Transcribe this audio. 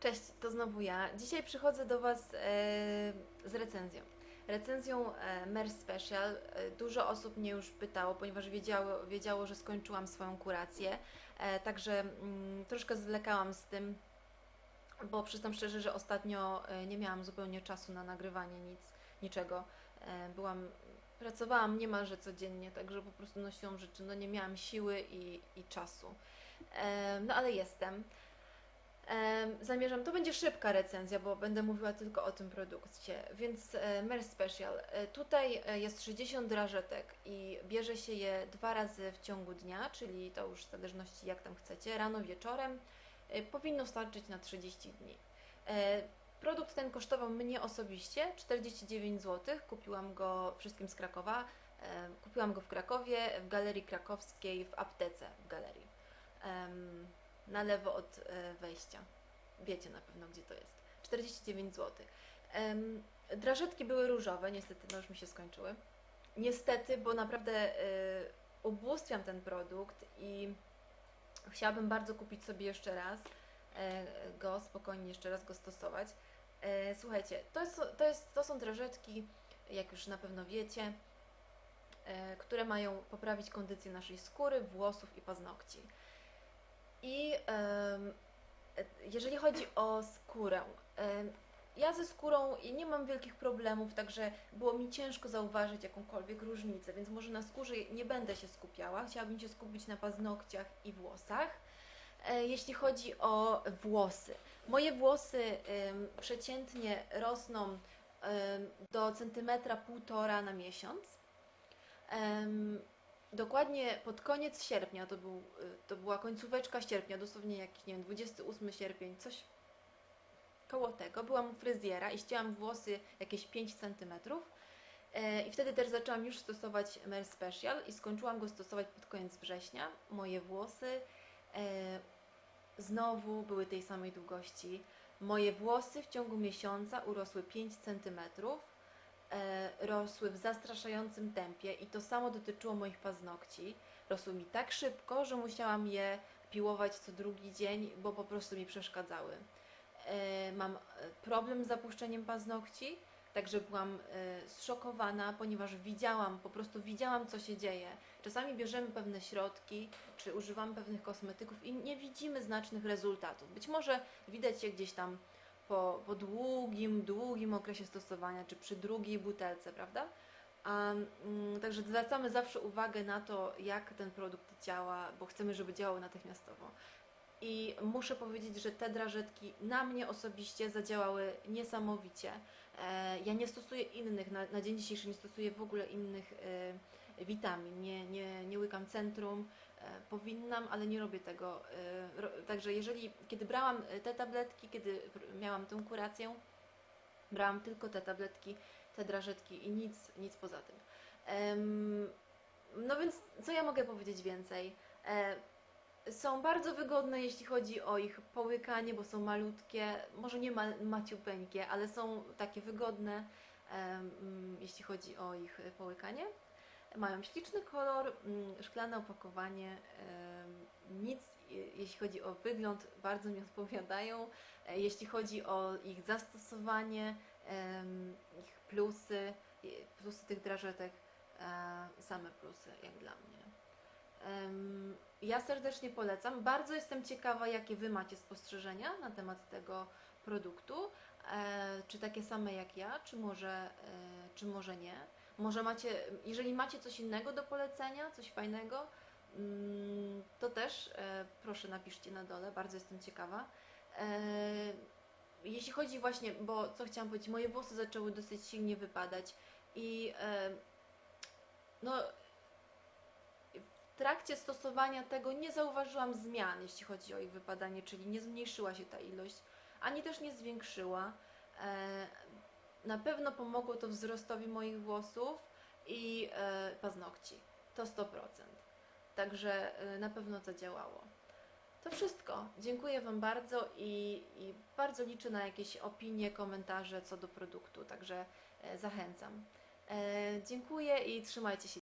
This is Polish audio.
Cześć, to znowu ja. Dzisiaj przychodzę do Was e, z recenzją. Recenzją e, Mer Special. E, dużo osób mnie już pytało, ponieważ wiedziało, wiedziało że skończyłam swoją kurację. Także mm, troszkę zwlekałam z tym, bo przyznam szczerze, że ostatnio nie miałam zupełnie czasu na nagrywanie nic, niczego. Byłam, pracowałam niemalże codziennie, także po prostu nosiłam rzeczy, no nie miałam siły i, i czasu. No ale jestem. Zamierzam, to będzie szybka recenzja, bo będę mówiła tylko o tym produkcie, więc e, Mer Special. E, Tutaj e, jest 60 drażetek i bierze się je dwa razy w ciągu dnia, czyli to już w zależności jak tam chcecie, rano, wieczorem. Powinno starczyć na 30 dni. Produkt ten kosztował mnie osobiście 49 zł. Kupiłam go wszystkim z Krakowa. Kupiłam go w Krakowie, w Galerii Krakowskiej, w aptece w galerii. Na lewo od e, wejścia. Wiecie na pewno, gdzie to jest. 49 zł. Drażetki były różowe, niestety, no już mi się skończyły. Niestety, bo naprawdę e, ubóstwiam ten produkt i chciałabym bardzo kupić sobie jeszcze raz e, go, spokojnie jeszcze raz go stosować. Słuchajcie, to, jest, to, jest, to są drażetki, jak już na pewno wiecie, które mają poprawić kondycję naszej skóry, włosów i paznokci. I jeżeli chodzi o skórę, ja ze skórą nie mam wielkich problemów, także było mi ciężko zauważyć jakąkolwiek różnicę, więc może na skórze nie będę się skupiała. Chciałabym się skupić na paznokciach i włosach. E, Jeśli chodzi o włosy, moje włosy przeciętnie rosną do centymetra półtora na miesiąc. Dokładnie pod koniec sierpnia, to, był, y, to była końcóweczka sierpnia, dosłownie jakiś, nie wiem, 28 sierpień, coś koło tego. Byłam u fryzjera i ścięłam włosy jakieś 5 cm. I wtedy też zaczęłam już stosować Mer Special i skończyłam go stosować pod koniec września. Moje włosy e, znowu były tej samej długości. Moje włosy w ciągu miesiąca urosły 5 centymetrów e, rosły w zastraszającym tempie i to samo dotyczyło moich paznokci. Rosły mi tak szybko, że musiałam je piłować co drugi dzień, bo po prostu mi przeszkadzały. E, Mam e, problem z zapuszczeniem paznokci, także byłam e, zszokowana, ponieważ widziałam, po prostu widziałam, co się dzieje. Czasami bierzemy pewne środki, czy używamy pewnych kosmetyków i nie widzimy znacznych rezultatów. Być może widać je gdzieś tam po, po długim, długim okresie stosowania, czy przy drugiej butelce, prawda? A, mm, także zwracamy zawsze uwagę na to, jak ten produkt działa, bo chcemy, żeby działał natychmiastowo. I muszę powiedzieć, że te drażetki na mnie osobiście zadziałały niesamowicie. E, ja nie stosuję innych, na, na dzień dzisiejszy nie stosuję w ogóle innych e, witamin, nie, nie, nie łykam centrum, powinnam, ale nie robię tego. E, także jeżeli, kiedy brałam e, te tabletki, kiedy miałam tę kurację, brałam tylko te tabletki, te drażetki i nic, nic poza tym. No więc co ja mogę powiedzieć więcej? E, są bardzo wygodne, jeśli chodzi o ich połykanie, bo są malutkie, może nie ma, maciupeńkie, ale są takie wygodne, jeśli chodzi o ich e, połykanie. Mają śliczny kolor, mm, szklane opakowanie, nic, jeśli chodzi o wygląd, bardzo mi odpowiadają. E, Jeśli chodzi o ich zastosowanie, ich plusy, plusy tych drażetek, e, same plusy, jak dla mnie. Ja serdecznie polecam. Bardzo jestem ciekawa, jakie Wy macie spostrzeżenia na temat tego produktu. E, Czy takie same jak ja, czy może, czy może nie. Może macie, jeżeli macie coś innego do polecenia, coś fajnego, mm, to też e, proszę napiszcie na dole, bardzo jestem ciekawa. E, Jeśli chodzi właśnie, bo co chciałam powiedzieć, moje włosy zaczęły dosyć silnie wypadać i e, no w trakcie stosowania tego nie zauważyłam zmian, jeśli chodzi o ich wypadanie, czyli nie zmniejszyła się ta ilość, ani też nie zwiększyła. Na pewno pomogło to wzrostowi moich włosów i e, paznokci. To 100%. Także e, na pewno to działało. To wszystko. Dziękuję Wam bardzo i, i bardzo liczę na jakieś opinie, komentarze co do produktu, także e, zachęcam. Dziękuję i trzymajcie się